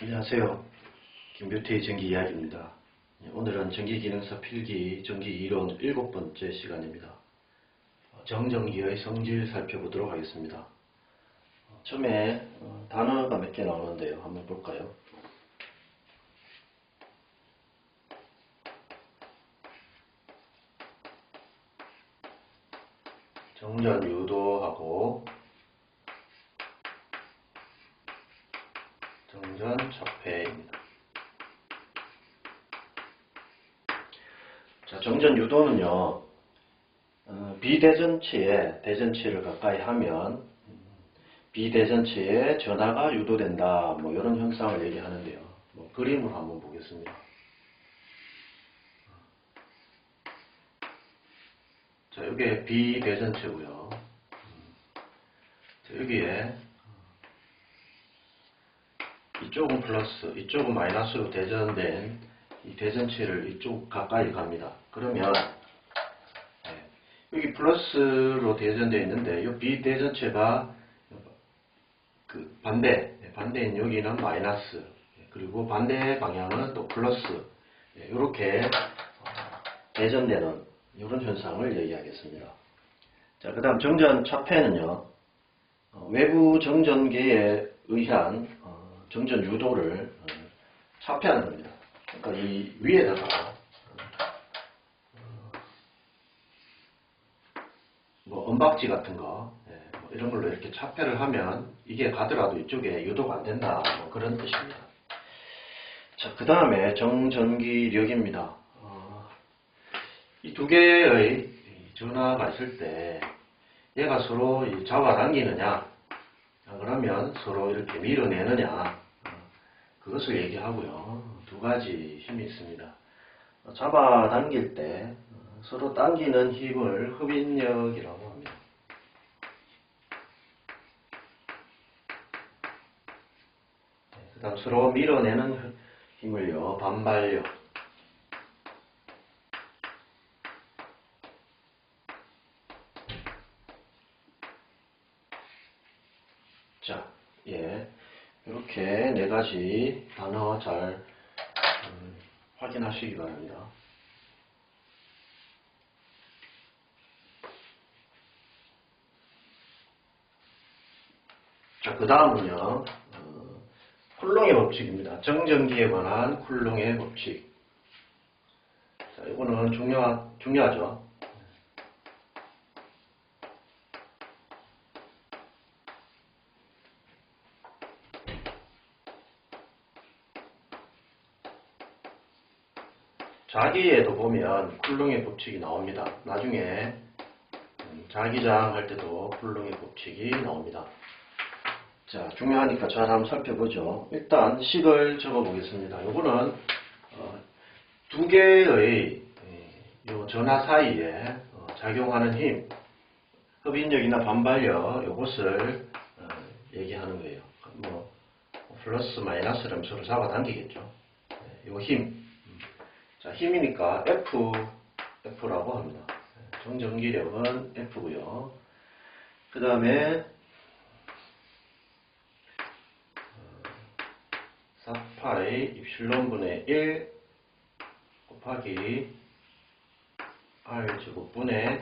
안녕하세요. 김뷰티의 전기 이야기입니다. 예, 오늘은 전기기능사 필기 전기 이론 일곱 번째 시간입니다. 어, 정전기의 성질 살펴보도록 하겠습니다. 어, 처음에 어, 단어가 몇 개 나오는데요. 한번 볼까요? 정전 유도하고 정전 적폐입니다. 자, 정전 유도는요, 어, 비대전체에 대전체를 가까이 하면 음, 비대전체에 전하가 유도된다. 뭐 이런 현상을 얘기하는데요. 뭐 그림을 한번 보겠습니다. 자, 비대전체고요. 음, 자, 여기에 이쪽은 플러스, 이쪽은 마이너스로 대전된 이 대전체를 이쪽 가까이 갑니다. 그러면 네, 여기 플러스로 대전되어 있는데 이 비대전체가 그 반대, 네, 반대인 여기는 마이너스, 네, 그리고 반대 방향은 또 플러스 이렇게 대전되는 이런 현상을 얘기하겠습니다. 자, 그 다음 정전 차폐는요, 어, 외부 정전계에 의한 어, 정전 유도를 어, 차폐하는 겁니다. 그러니까 이 위에다가 어, 뭐 은박지 같은 거 예, 뭐 이런 걸로 이렇게 차폐를 하면 이게 가더라도 이쪽에 유도가 안 된다 뭐 그런 뜻입니다. 자, 그 다음에 정전기력입니다. 이두 개의 전화가 있을 때 얘가 서로 이 잡아당기느냐 아, 그러면 서로 이렇게 밀어내느냐 어, 그것을 얘기하고요. 두 가지 힘이 있습니다. 어, 잡아당길 때 어, 서로 당기는 힘을 흡인력이라고 합니다. 그 다음 서로 밀어내는 힘을요. 반발력 자, 예. 이렇게 네 가지 단어 잘 음, 확인하시기 바랍니다. 자, 그 다음은요, 어, 쿨롱의 법칙입니다. 정전기에 관한 쿨롱의 법칙. 자, 이거는 중요, 중요하죠. 자기에도 보면 쿨롱의 법칙이 나옵니다. 나중에 음, 자기장 할 때도 쿨롱의 법칙이 나옵니다. 자, 중요하니까 잘 한번 살펴보죠. 일단 식을 적어 보겠습니다. 요거는 어, 두 개의 예, 요 전화 사이에 어, 작용하는 힘, 흡인력이나 반발력 요것을 어, 얘기하는 거예요. 뭐 플러스 마이너스를 서로 잡아당기겠죠. 네, 요 힘. 자, 힘이니까 F, F라고 합니다. 정전기력은 F고요. 그 다음에 4파이 입실론분의 1 곱하기 R 제곱분의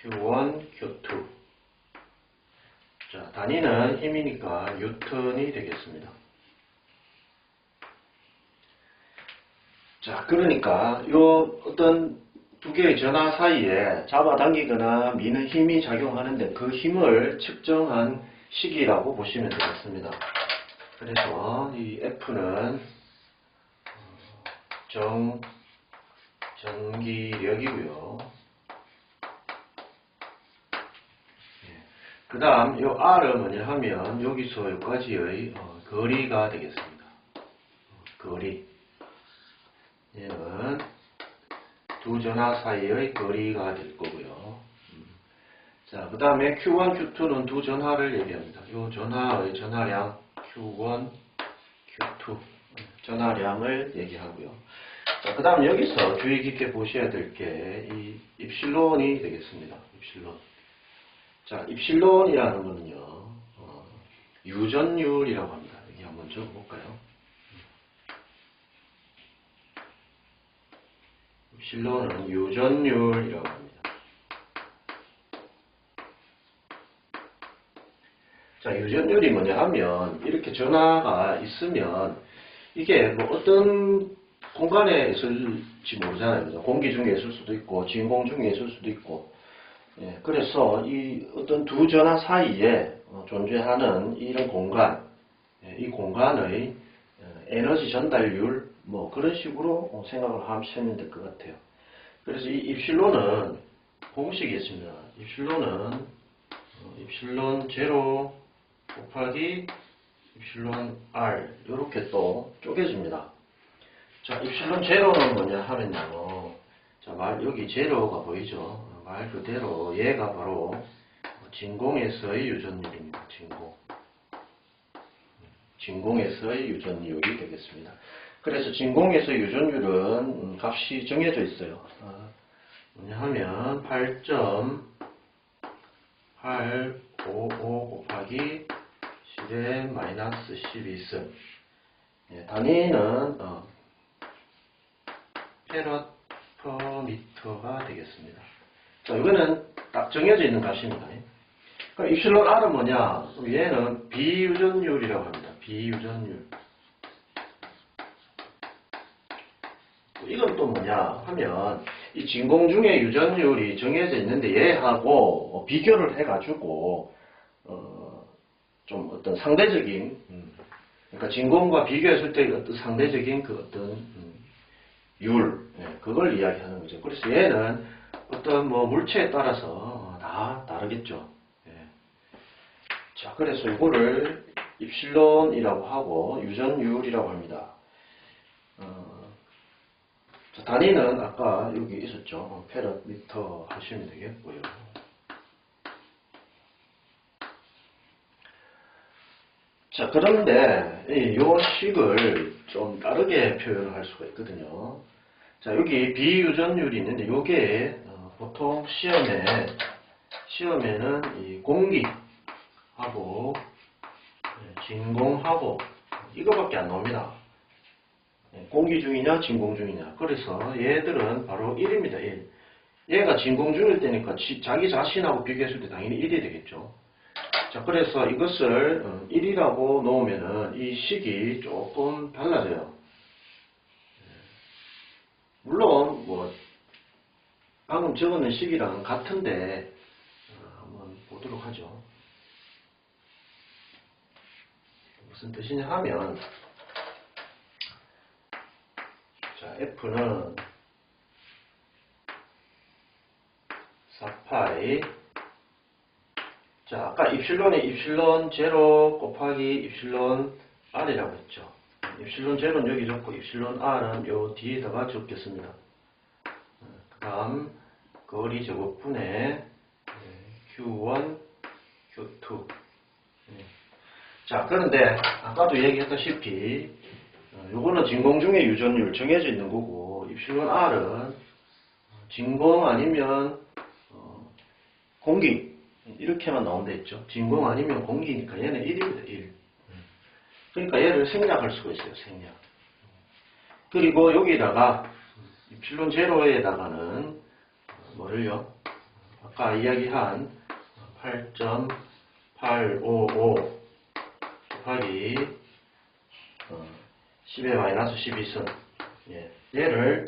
Q1, Q2 자, 단위는 힘이니까 뉴턴이 되겠습니다. 자, 그러니까 요 어떤 두 개의 전화 사이에 잡아당기거나 미는 힘이 작용하는데 그 힘을 측정한 식이라고 보시면 되겠습니다. 그래서 이 F는 정 전기력이고요. 그 다음 요 R은 뭐냐 하면 여기서 여기까지의 어, 거리가 되겠습니다. 어, 거리. 얘는 두 전화 사이의 거리가 될 거고요. 음. 자, 그 다음에 Q1, Q2는 두 전화를 얘기합니다. 이 전화의 전화량 Q1, Q2 전화량을 얘기하고요. 자, 그 다음 여기서 주의 깊게 보셔야 될 게 이 입실론이 되겠습니다. 입실론. 자, 입실론이라는 거는요, 어, 유전율이라고 합니다. 여기 한번 적어볼까요? 실론은 유전율이라고 합니다. 자, 유전율이 뭐냐 하면 이렇게 전화가 있으면 이게 뭐 어떤 공간에 있을지 모르잖아요. 공기 중에 있을 수도 있고 진공 중에 있을 수도 있고 예, 그래서 이 어떤 두 전화 사이에 어, 존재하는 이런 공간, 예, 이 공간의 어, 에너지 전달률 뭐 그런 식으로 어, 생각을 하시면 될 것 같아요. 그래서 이 입실론은 공식이 있습니다. 입실론은 어, 입실론 제로 곱하기 입실론 r 이렇게 또 쪼개집니다. 자, 입실론 제로는 뭐냐 하면요. 자, 말 여기 제로가 보이죠? 말 그대로 얘가 바로 진공에서의 유전율입니다. 진공. 진공에서의 유전율이 되겠습니다. 그래서 진공에서 유전율은 음, 값이 정해져 있어요. 아, 뭐냐 하면 8.855 곱하기 10의 마이너스 12승. 예, 단위는 어, 페럿 퍼 미터가 되겠습니다. 자, 이거는 딱 정해져 있는 값입니다. 그럼 입실론 R은 뭐냐? 얘는 비유전율이라고 합니다. 비유전율. 이건 또 뭐냐 하면 이 진공 중에 유전율이 정해져 있는데 얘하고 비교를 해가지고 어, 좀 어떤 상대적인 음, 그러니까 진공과 비교했을 때 어떤 상대적인 그 어떤 음, 율 예, 그걸 이야기하는 거죠. 그래서 얘는 어떤 뭐 물체에 따라서 다 다르겠죠. 예. 자 그래서 이거를 입실론이라고 하고 유전율이라고 합니다. 어, 자, 단위는 아까 여기 있었죠. 어, 페럿 미터 하시면 되겠고요. 자, 그런데 이 식을 좀 다르게 표현을 할 수가 있거든요. 자, 여기 비유전율이 있는데 이게 어, 보통 시험에 시험에는 이 공기하고 예, 진공하고 이거밖에 안 나옵니다. 예, 공기 중이냐 진공 중이냐. 그래서 얘들은 바로 1입니다 1 얘가 진공 중일 때니까 지- 자기 자신하고 비교했을 때 당연히 1이 되겠죠. 자 그래서 이것을 1이라고 놓으면은 이 식이 조금 달라져요. 예. 물론 뭐 방금 적어놓은 식이랑 같은데 어, 한번 보도록 하죠. 무슨 뜻이냐 하면 자, F는 4파이 자, 아까 입실론이 입실론 제로 곱하기 입실론 R이라고 했죠. 입실론 제로는 여기 적고 입실론 R은 요 뒤에다가 적겠습니다. 그 다음 거리 제곱분의 Q1, Q2 예. 자, 그런데 아까도 얘기했다시피 어, 요거는 진공 중에 유전율 정해져 있는 거고 입실론 R은 진공 아니면 어, 공기 이렇게만 나온다 했죠. 진공 아니면 공기니까 얘는 1입니다. 1. 그러니까 얘를 생략할 수가 있어요. 생략. 그리고 여기다가 입실론 제로에다가는 어, 뭐를요? 아까 이야기한 8.855 곱하기 어, 10의 마이너스 12승. 예, 얘를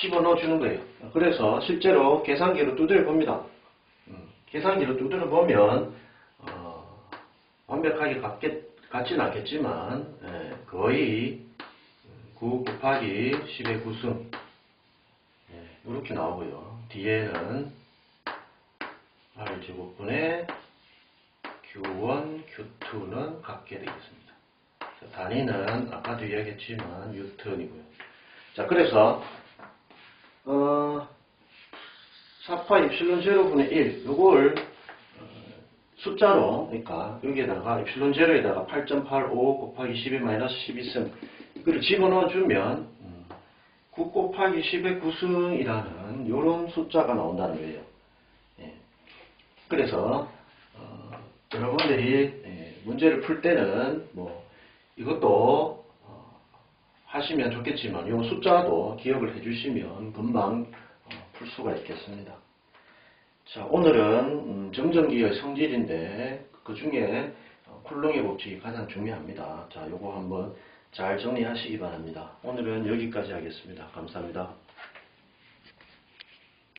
집어넣어 주는 거예요. 그래서 실제로 계산기로 두드려 봅니다. 음, 계산기로 두드려 보면, 어, 완벽하게 같겠, 같진 않겠지만, 예, 거의 9 곱하기 10의 9승. 예, 이렇게 나오고요. 뒤에는 R 제곱분의 Q1, Q2는 같게 되겠습니다. 자, 단위는 아까도 이야기했지만 뉴턴이고요. 자, 그래서 어, 4파 입실론 제로분의 1 요걸 어, 숫자로 그러니까 여기에다가 입실론 제로에다가 8.85 곱하기 10의 마이너스 12승 이거를 집어넣어 주면 9 곱하기 10의 9승이라는 이런 숫자가 나온다는 거예요. 예. 그래서 어, 여러분들이 예, 문제를 풀 때는 뭐 이것도 어, 하시면 좋겠지만 이 숫자도 기억을 해주시면 금방 어, 풀 수가 있겠습니다. 자 오늘은 음, 정전기의 성질인데 그 중에 어, 쿨롱의 법칙이 가장 중요합니다. 자 요거 한번 잘 정리하시기 바랍니다. 오늘은 여기까지 하겠습니다. 감사합니다.